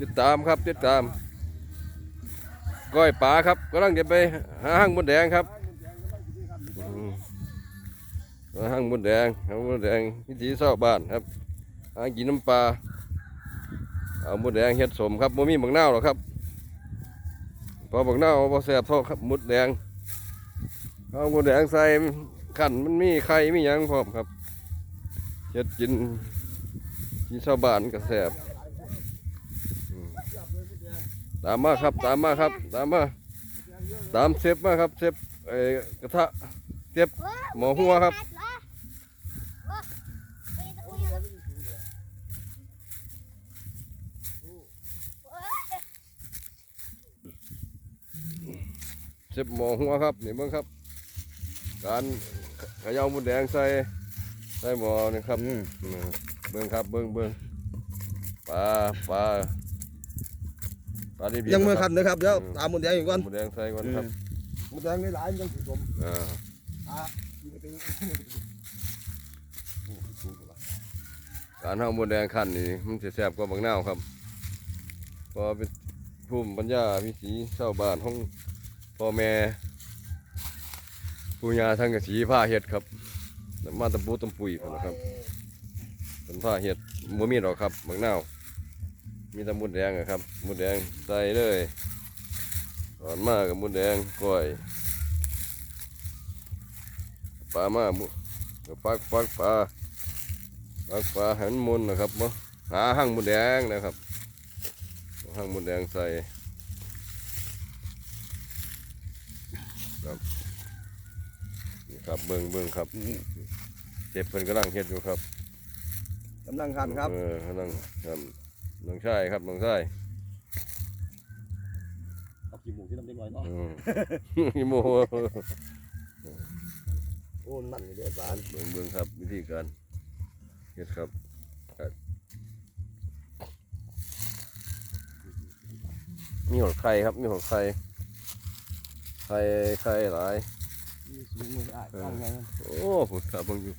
ติดตามครับติดตาม ก้อยป๋าครับกำลังจะไปหาห้างมดแดงครับห้างมดแดงห้างมดแดงวิถีชาวบ้านครับหากินน้ำปลาเอามดแดงเฮ็ดสมครับบ่มีบักนาวหรอครับพอบักนาวบ่แซ่บท่าครับมดแดงเอามดแดงใส่ขันมันมีไข่มียังพร้อมครับเฮ็ดกินกินชาวบ้านก็แซ่บ ตามมาครับ ตามมาครับ ตามมา ตามเซฟมาครับเซฟไอ้กระทะเซฟหมอหัวครับเซฟหมอหัวครับนี่เบิ่งครับ การเขย่าหมูแดงใส่ใส่หมอนี่ครับอืมเบิ่งครับเบิ่งเบิ่งปลาปลา ปลาดีๆยังมือนะคขัรับนนะครับเดี๋ยวตามหมดแดงอยู่ก่อนหมูแดงใส่ก่อนครับหมดแดงไม่หลายมันต้องสิผมอ่าอ่าอยู่กระตือการเฮาหมูแดงขั้นนี่มันสิแซ่บกว่าบางนาวครับเพอเป็นภูมิปัญญาวิถีชาวบ้านของพ่อแม่ปู่ย่าทั้งกะสีผ้าเฮ็ดครับมาตะปูตะปุยพุ่นนะครับเป็นผ้าเฮ็ดบ่มีดอกครับบางนาว มีแต่หมูแดงอะครับหมูแดงใส่เลยก่อนมากับหมูแดงก้อยปลามาหมูปักปักปลาปักปลาหันมุนนะครับมาหาหั่งหมูแดงนะครับเอาหั่งหมูแดงใส่ครับนี่ครับเบิ่งเบิ่งครับเจ็บเพิ่นกำลังเฮ็ดอยู่ครับกำลังขันครับเออกำลังครับ น้องชายครับน้องชายเอาขี้หมูที่น้ำเล็กน้อยเนาะ อืมอีโมโอ้นั่นเดือดบานเบิ่งเบิ่งครับวิธีการเฮ็ดครับมีหัวไข่ครับมีหัวไข่ไข่ไข่หลายมีสูงมืออะตั้งไงนั่นโอ้ผดครับเบังอยู่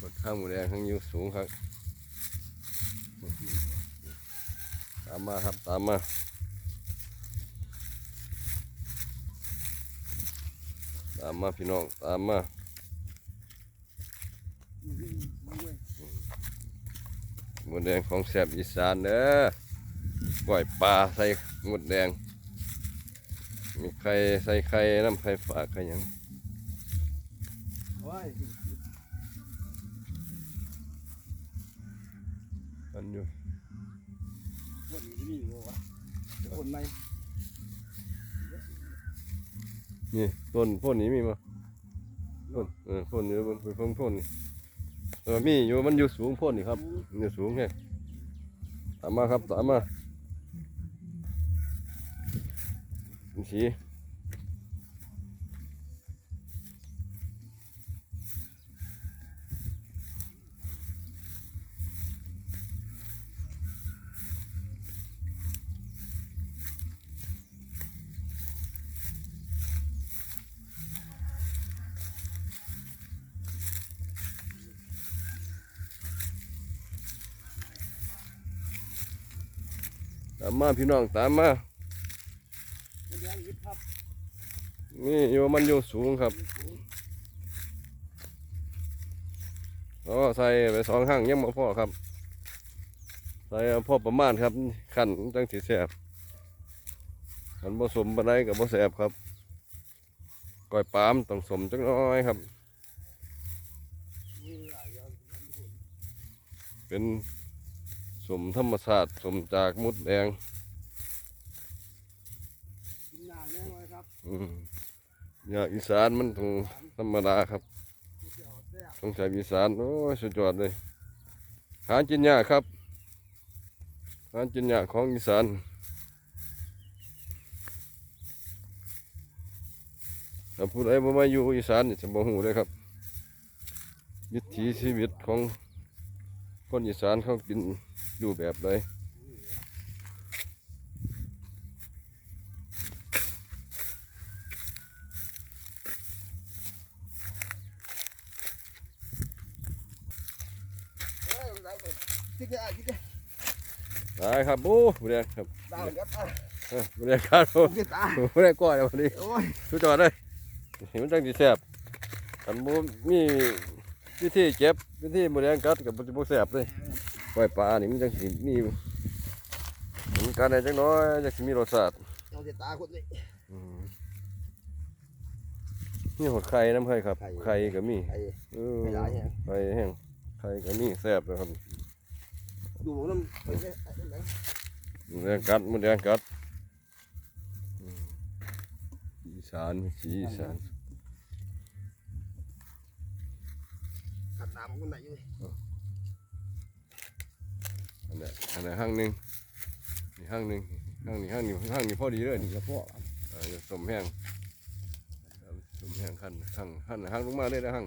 ผดข้างหมูแดงข้างอยู่สูงครับ ตามมาครับตามมาตามมาพี่น้องตามมาหมูแดงของแสบอีสานเด้อปล่อยปลาใส่หมูแดง มีไข่ใส่ไข่น้ำไข่ฝากไข่ยังอันอยู่ นนี้มีอยู่วะคนไหนนี่ต้นพ่นนี้มีมั้ยพ่นเออพ่นอยู่บนไปพ่นพ่นนี่เออมีอยู่มันอยู่สูงพ่นนี่ครับมันอยู่สูงแค่ตามมาครับตามมาสี ตามมาพี่น้องตามมานี่อยู่มันอยู่สูงครับอ๋อใส่ไปสองห้างยังบ่พอครับ ใส่เอาพอประมาณครับขันจังสีแสบขันผสมปานใดกับผแสบครับก้อยปามต้องสมจังน้อยครับ เป็น สมธรรมชาติสมจากมุดแดงกินนานแน่นอนครับอืมอยากอีสานมันต้องธรรมดาครับเดี๋ยวแซ่บต้องใช้อีสานโอ้ยสุดยอดเลยหาจินยากครับหาจินยากของอีสานถ้าผู้ใดบ่มาอยู่อีสานนี่จะบ่ฮู้เลยครับวิถีชีวิตของคนอีสานเขากิน อยู่แบบใดเอ้ยคิดได้คิดได้ตตายครับโอ้บุเรียนครับตาเหมือนกันตาเออบุเรียนครับโอ้เก็บตาบุเรียนก้อยแล้ววันนี้โอ้ยสุดยอดเลยเห็นมันจังดีแซ่บอันบ่มีวิธีเก็บวิธีบุเรียนกัดกับบ่แซ่บเลย ก้อยปลานี่มันจังสิมีมันกันได้จังน้อยจังสิมีรสชาติเอาเก็บตาคนนี้อืมนี่หดไข่น้ำไข่ครับ ไข่ไข่ก็มีไอ้เออไม่หลายแฮะไข่แห้งไข่ก็มีแซ่บนะครับดูน้ำไปแค่ไอ้ไหนมันแรงกัดมันแรงกัดอืมอีสานสีอีสานขัดน้ำคนไหนอยู่ อันนี้อันนี้ห้างหนึ่งนี่ห้างหนึ่งห้างนี้ห้างนี้ห้างนี้พอดีเลยนี่กระเพาะเออสมแห้งสมแห้งขั้นห้างขั้นห้างลงมาเลยนะห้าง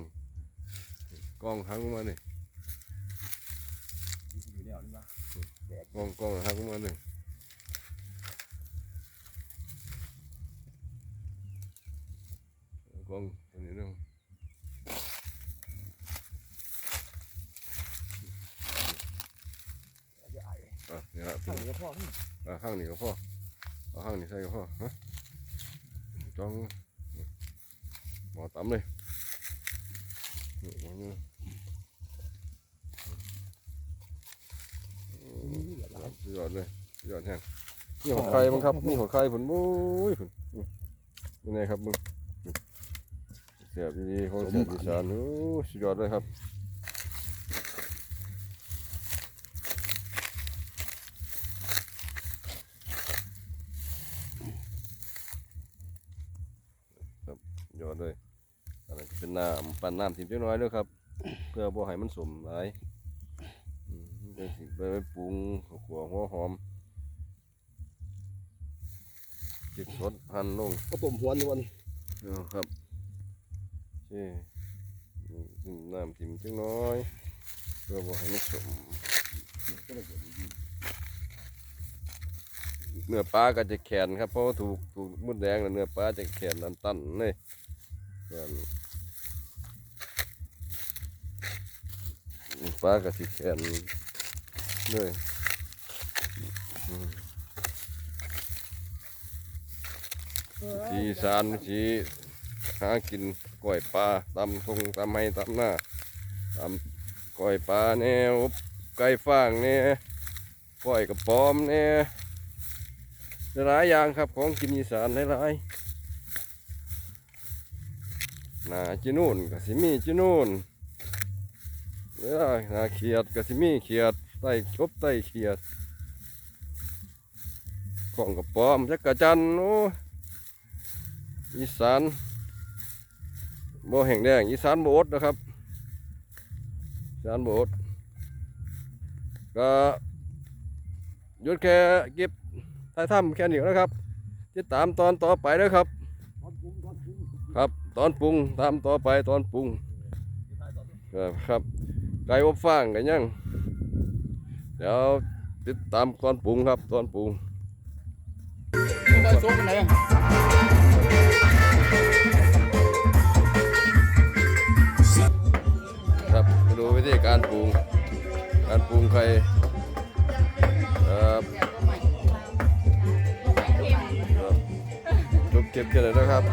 กองห้างลงมาเลยอยู่แล้วนี่ป่ะกองกองห้างลงมาเลยกองตัวนี้เนาะ เดี๋ยวไอ้ อะนี่ละ ข้าง กระเพาะนี่อะห้างนี้ก็พอเอาห้างนี้ใส่ก็พอฮะจ้องหมอตำเลยนี่หมอนี่ครับสุดยอดเลยสุดยอดแห้งนี่หัวไข่มั้งครับนี่หัวไข่ผลโอ้ยผลนี่ไงครับมึงเสียบดีๆของเสียบอีสานโอ้ยสุดยอดเลยครับครับสุดยอดเลยอันนั้นก็เป็นน้ำ ปั่นน้ำทิมเล็กน้อยด้วยครับ เพื่อบ่ให้มันสมหลายอืมเดี๋ยวสิไปไปปรุงข้าวขัวหัวหอมจิกสดหั่นลงก็ต้มหัวนี่วันเอาครับเช่น้ำจิ้มจังน้อย เพื่อบ่ให้มันสมเนื้อปลาก็จะแข็งครับเพราะว่าถูกถูกมุดแดงแล้วเนื้อปลาจะแข็งตันตันๆเลยแข็ง ปลาก็สิแข็งเลยสีสานสีหากินกล้วยปลาตำทงตำไม้ตำหน้าตำกล้วยปลาแน่อบไก่ฟางแน่กล้วยกระป๋อมแน่หลายอย่างครับของกินอีสานหลายๆนาจินู่นก็สิมีจินู่น เวลาหาเขียดก็สิมีเขียดไต่ชบไต่เขียดของกระปอมจักกะจันโอ้อีสานโบแห่งแดงอีสานโบอดนะครับอีสานโบอดก็หยุดแค่เก็บท้ายถ้ำแค่นี้นะครับติดตามตอนต่อไปนะครับตอนปรุงตอนปรุงครับตอนปรุงตามต่อไปตอนปรุงครับ ไก่อบฟางกันยังเดี๋ยวติดตามตอนปรุงครับตอนปรุงได้โซ่กันไหนครับมาดูวิธีการปรุง การปรุงไข่ครับครับจบเก็บกันเลยนะครับ